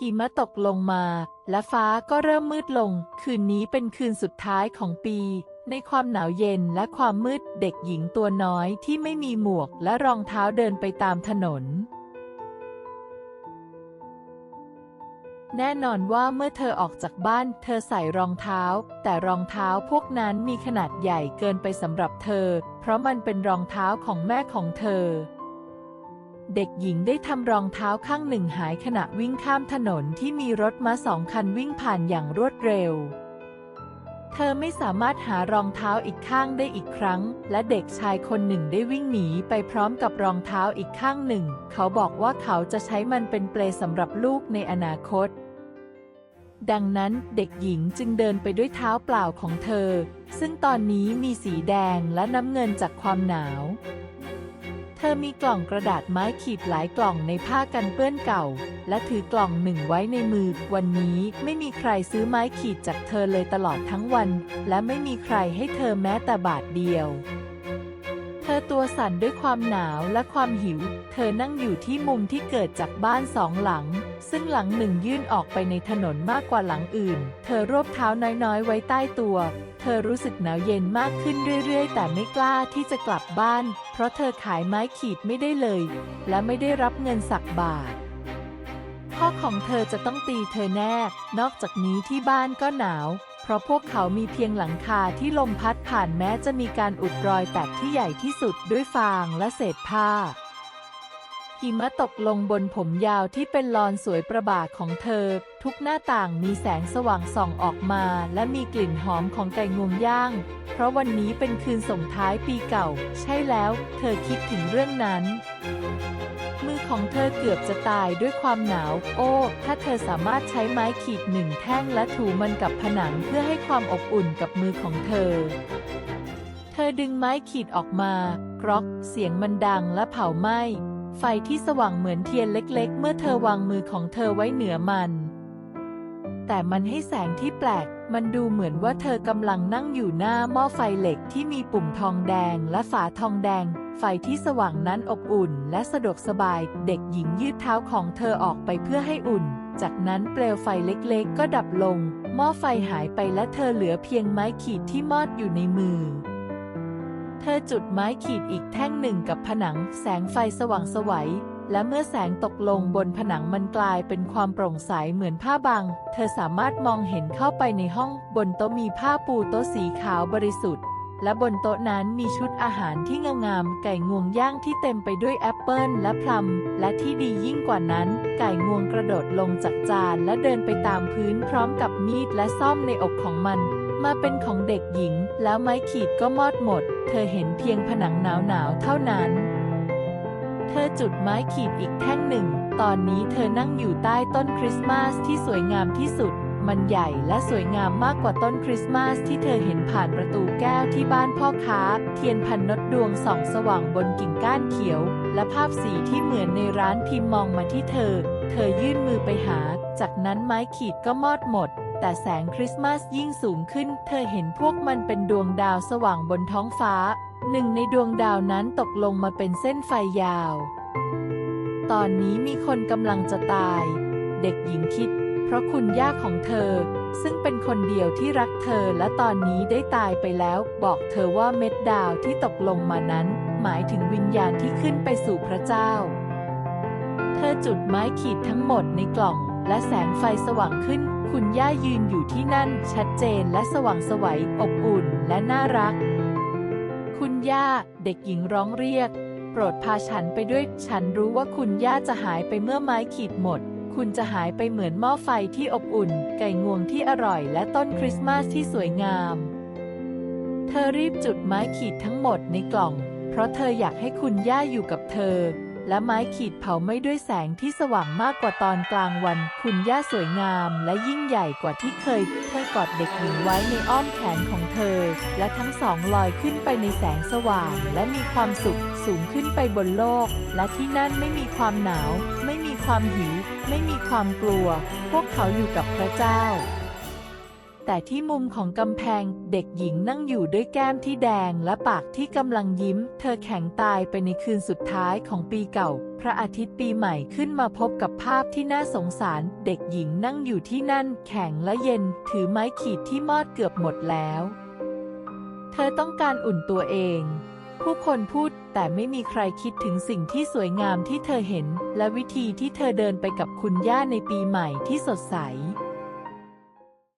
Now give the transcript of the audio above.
หิมะตกลงมา และฟ้าก็เริ่มมืดลง คืนนี้เป็นคืนสุดท้ายของปี ในความหนาวเย็นและความมืดเด็กหญิงตัวน้อยที่ไม่มีหมวกและรองเท้าเดินไปตามถนน แน่นอนว่าเมื่อเธอออกจากบ้าน เธอใส่รองเท้า แต่รองเท้าพวกนั้นมีขนาดใหญ่เกินไปสำหรับเธอ เพราะมันเป็นรองเท้าของแม่ของเธอ เด็กหญิงได้ทำรองเท้าข้างหนึ่งหายขณะวิ่งข้ามถนนที่มีรถมาสองคันวิ่งผ่านอย่างรวดเร็ว เธอไม่สามารถหารองเท้าอีกข้างได้อีกครั้ง และเด็กชายคนหนึ่งได้วิ่งหนีไปพร้อมกับรองเท้าอีกข้างหนึ่ง เขาบอกว่าเขาจะใช้มันเป็นเปลสำหรับลูกในอนาคตดังนั้นเด็กหญิงจึงเดินไปด้วยเท้าเปล่าของเธอ ซึ่งตอนนี้มีสีแดงและน้ำเงินจากความหนาว เธอมีกล่องกระดาษไม้ขีดหลายกล่องในผ้ากันเปื้อนเก่า และถือกล่องหนึ่งไว้ในมือ วันนี้ไม่มีใครซื้อไม้ขีดจากเธอเลยตลอดทั้งวัน และไม่มีใครให้เธอแม้แต่บาทเดียว เธอตัวสั่นด้วยความหนาวและความหิว เธอนั่งอยู่ที่มุมที่เกิดจากบ้านสองหลัง ซึ่งหลังหนึ่งยื่นออกไปในถนนมากกว่าหลังอื่น เธอรวบเท้าน้อยๆ ไว้ใต้ตัว ธอรู้สึกหนาวเย็นมากขึ้นเรื่อยๆ แต่ไม่กล้าที่จะกลับบ้าน เพราะเธอขายไม้ขีดไม่ได้เลย และไม่ได้รับเงินสักบาท พ่อของเธอจะต้องตีเธอแน่ นอกจากนี้ที่บ้านก็หนาว เพราะพวกเขามีเพียงหลังคาที่ลมพัดผ่านแม้จะมีการอุดรอยแตกที่ใหญ่ที่สุดด้วยฟางและเศษผ้า หิมะตกลงบนผมยาวที่เป็นลอนสวยประบาของเธอ ทุกหน้าต่างมีแสงสว่างส่องออกมา และมีกลิ่นหอมของไก่งวงย่าง เพราะวันนี้เป็นคืนส่งท้ายปีเก่า ใช่แล้ว เธอคิดถึงเรื่องนั้น มือของเธอเกือบจะตายด้วยความหนาว โอ้ ถ้าเธอสามารถใช้ไม้ขีดหนึ่งแท่งและถูมันกับผนังเพื่อให้ความอบอุ่นกับมือของเธอเธอดึงไม้ขีดออกมากรอก เสียงมันดังและเผาไหม้ ไฟที่สว่างเหมือนเทียนเล็ก ๆ เมื่อเธอวางมือของเธอไว้เหนือมัน แต่มันให้แสงที่แปลก มันดูเหมือนว่าเธอกำลังนั่งอยู่หน้าหม้อไฟเหล็กที่มีปุ่มทองแดงและฝาทองแดง ไฟที่สว่างนั้นอบอุ่นและสะดวกสบาย เด็กหญิงยืดเท้าของเธอออกไปเพื่อให้อุ่น จากนั้นเปลวไฟเล็กๆ ก็ดับลง หม้อไฟหายไปและเธอเหลือเพียงไม้ขีดที่มอดอยู่ในมือ ธอจุดไม้ขีดอีกแท่งหนึ่งกับผนังแสงไฟสว่างสวัย และเมื่อแสงตกลงบนผนังมันกลายเป็นความโปร่งใสเหมือนผ้าบาง เธอสามารถมองเห็นเข้าไปในห้อง บนโต๊ะมีผ้าปูโต๊ะสีขาวบริสุทธิ์ และบนโต๊ะนั้นมีชุดอาหารที่งามๆ ไก่งวงย่างที่เต็มไปด้วยแอปเปิลและพลัม และที่ดียิ่งกว่านั้น ไก่งวงกระโดดลงจากจานและเดินไปตามพื้นพร้อมกับมีดและซ่อมในอกของมัน มาเป็นของเด็กหญิง แล้วไม้ขีดก็มอดหมด เธอเห็นเพียงผนังหนาวๆเท่านั้น เธอจุดไม้ขีดอีกแท่งหนึ่ง ตอนนี้เธอนั่งอยู่ใต้ต้นคริสต์มาสที่สวยงามที่สุด มันใหญ่และสวยงามมากกว่าต้นคริสต์มาสที่เธอเห็นผ่านประตูแก้วที่บ้านพ่อค้า เทียนพันนดดวงส่องสว่างบนกิ่งก้านเขียว และภาพสีที่เหมือนในร้านพิมพ์มองมาที่เธอ เธอยื่นมือไปหา จากนั้นไม้ขีดก็มอดหมด แต่แสงคริสต์มาสยิ่งสูงขึ้น เธอเห็นพวกมันเป็นดวงดาวสว่างบนท้องฟ้า หนึ่งในดวงดาวนั้นตกลงมาเป็นเส้นไฟยาว ตอนนี้มีคนกำลังจะตาย เด็กหญิงคิด เพราะคุณย่าของเธอ ซึ่งเป็นคนเดียวที่รักเธอและตอนนี้ได้ตายไปแล้ว บอกเธอว่าเม็ดดาวที่ตกลงมานั้น หมายถึงวิญญาณที่ขึ้นไปสู่พระเจ้า เธอจุดไม้ขีดทั้งหมดในกล่องและแสงไฟสว่างขึ้น คุณย่ายืนอยู่ที่นั่น ชัดเจนและสว่างสวัยอบอุ่นและน่ารัก คุณย่า เด็กหญิงร้องเรียก โปรดพาฉันไปด้วย ฉันรู้ว่าคุณย่าจะหายไปเมื่อไม้ขีดหมด คุณจะหายไปเหมือนหม้อไฟที่อบอุ่น ไก่งวงที่อร่อย และต้นคริสต์มาสที่สวยงาม เธอรีบจุดไม้ขีดทั้งหมดในกล่อง เพราะเธออยากให้คุณย่าอยู่กับเธอ และไม้ขีดเผาไม่ด้วยแสงที่สว่างมากกว่าตอนกลางวัน คุณย่าสวยงามและยิ่งใหญ่กว่าที่เคยเธอกอดเด็กหญิงไว้ในอ้อมแขนของเธอ และทั้งสองลอยขึ้นไปในแสงสว่าง และมีความสุขสูงขึ้นไปบนโลก และที่นั่นไม่มีความหนาว ไม่มีความหิว ไม่มีความกลัว พวกเขาอยู่กับพระเจ้า แต่ที่มุมของกำแพงเด็กหญิงนั่งอยู่ด้วยแก้มที่แดงและปากที่กำลังยิ้ม เธอแข็งตายไปในคืนสุดท้ายของปีเก่า พระอาทิตย์ปีใหม่ขึ้นมาพบกับภาพที่น่าสงสาร เด็กหญิงนั่งอยู่ที่นั่น แข็งและเย็น ถือไม้ขีดที่มอดเกือบหมดแล้ว เธอต้องการอุ่นตัวเอง ผู้คนพูดแต่ไม่มีใครคิดถึงสิ่งที่สวยงามที่เธอเห็น และวิธีที่เธอเดินไปกับคุณย่าในปีใหม่ที่สดใส